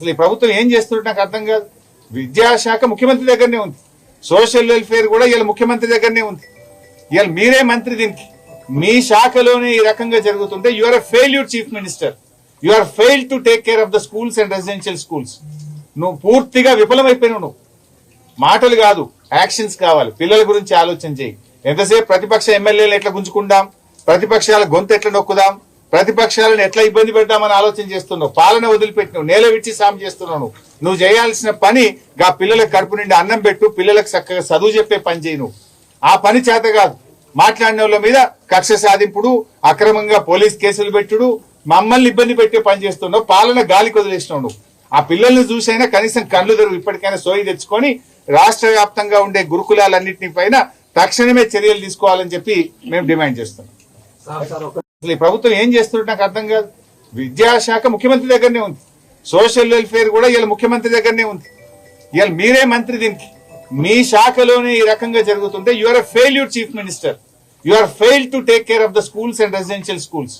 అసలు ఈ ప్రభుత్వం ఏం చేస్తున్నట్టు నాకు అర్థం కాదు. విద్యాశాఖ ముఖ్యమంత్రి దగ్గరనే ఉంది. సోషల్ వెల్ఫేర్ కూడా ఇలా ముఖ్యమంత్రి దగ్గరనే ఉంది. ఇవాళ మీరే మంత్రి దీనికి. మీ శాఖలోనే ఈ రకంగా జరుగుతుంటే you are failure chief minister you are fail to take care of the schools and residential schools నువ్వు పూర్తిగా విఫలమైపోయినావు నువ్వు. మాటలు కాదు యాక్షన్స్ కావాలి. పిల్లల గురించి ఆలోచన చేయి. ఎంతసేపు ప్రతిపక్ష ఎమ్మెల్యేలు ఎట్లా గుంజుకుందాం? ప్రతిపక్షాల గొంతు ఎట్లా నొక్కుదాం? ప్రతిపక్షాలను ఎట్లా ఇబ్బంది పెడదామని ఆలోచన చేస్తున్నావు? పాలన వదిలిపెట్టినావు నేల విడిచి సాయం చేస్తున్నావు. నువ్వు. చేయాల్సిన పని గా పిల్లలకు కడుపు నిండి అన్నం పెట్టు పిల్లలకు చక్కగా చదువు చెప్పే పని చేయను ఆ పని చేత కాదు. మాట్లాడిన వాళ్ళ మీద కక్ష సాధింపుడు అక్రమంగా పోలీస్ కేసులు పెట్టుడు మమ్మల్ని ఇబ్బంది పెట్టే పని చేస్తున్నావు పాలన గాలికి వదిలేసినావు నువ్వు. ఆ పిల్లల్ని చూసైనా కనీసం కళ్ళు తెరువు ఇప్పటికైనా సోయి తెచ్చుకొని రాష్ట్ర వ్యాప్తంగా ఉండే గురుకులాలన్నింటినీ పైన తక్షణమే చర్యలు తీసుకోవాలని చెప్పి మేము డిమాండ్ చేస్తున్నాం. అసలు ఈ ప్రభుత్వం ఏం చేస్తున్నట్టు నాకు అర్థం కాదు. విద్యాశాఖ ముఖ్యమంత్రి దగ్గరనే ఉంది. సోషల్ వెల్ఫేర్ కూడా ఇలా ముఖ్యమంత్రి దగ్గరనే ఉంది. ఇవాళ మీరే మంత్రి దీనికి. మీ శాఖలోనే ఈ రకంగా జరుగుతుంటే you are failure chief minister you are fail to take care of the schools and residential schools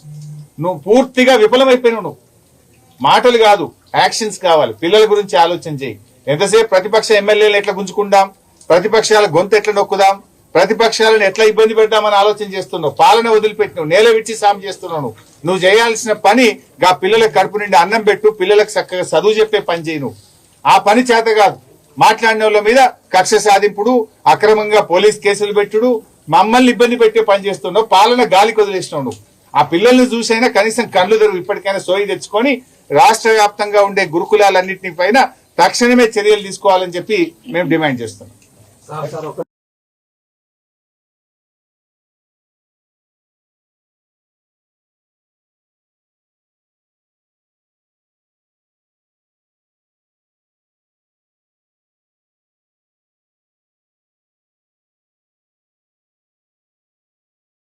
నువ్వు పూర్తిగా విఫలమైపోయినావు నువ్వు. మాటలు కాదు యాక్షన్స్ కావాలి. పిల్లల గురించి ఆలోచన చేయి. ఎంతసేపు ప్రతిపక్ష ఎమ్మెల్యేలు ఎట్లా గుంజుకుందాం? ప్రతిపక్షాల గొంతు ఎట్లా నొక్కుదాం? ప్రతిపక్షాలను ఎట్లా ఇబ్బంది పెడతామని ఆలోచన చేస్తున్నావు? పాలన వదిలిపెట్టినావు నేల విడిచి సాయం చేస్తున్నావు నువ్వు. చేయాల్సిన పని గా పిల్లలకు కడుపు నిండి అన్నం పెట్టు పిల్లలకు చక్కగా చదువు చెప్పే పని చేయను ఆ పని చేత కాదు. మాట్లాడిన వాళ్ళ మీద కక్ష సాధింపుడు అక్రమంగా పోలీస్ కేసులు పెట్టుడు మమ్మల్ని ఇబ్బంది పెట్టే పని చేస్తున్నావు పాలన గాలికి వదిలేసినావు ఆ పిల్లల్ని చూసైనా కనీసం కళ్ళు తెరువు ఇప్పటికైనా సోయి తెచ్చుకొని రాష్ట్ర వ్యాప్తంగా ఉండే గురుకులాలన్నింటినీ పైన తక్షణమే చర్యలు తీసుకోవాలని చెప్పి మేము డిమాండ్ చేస్తున్నాం.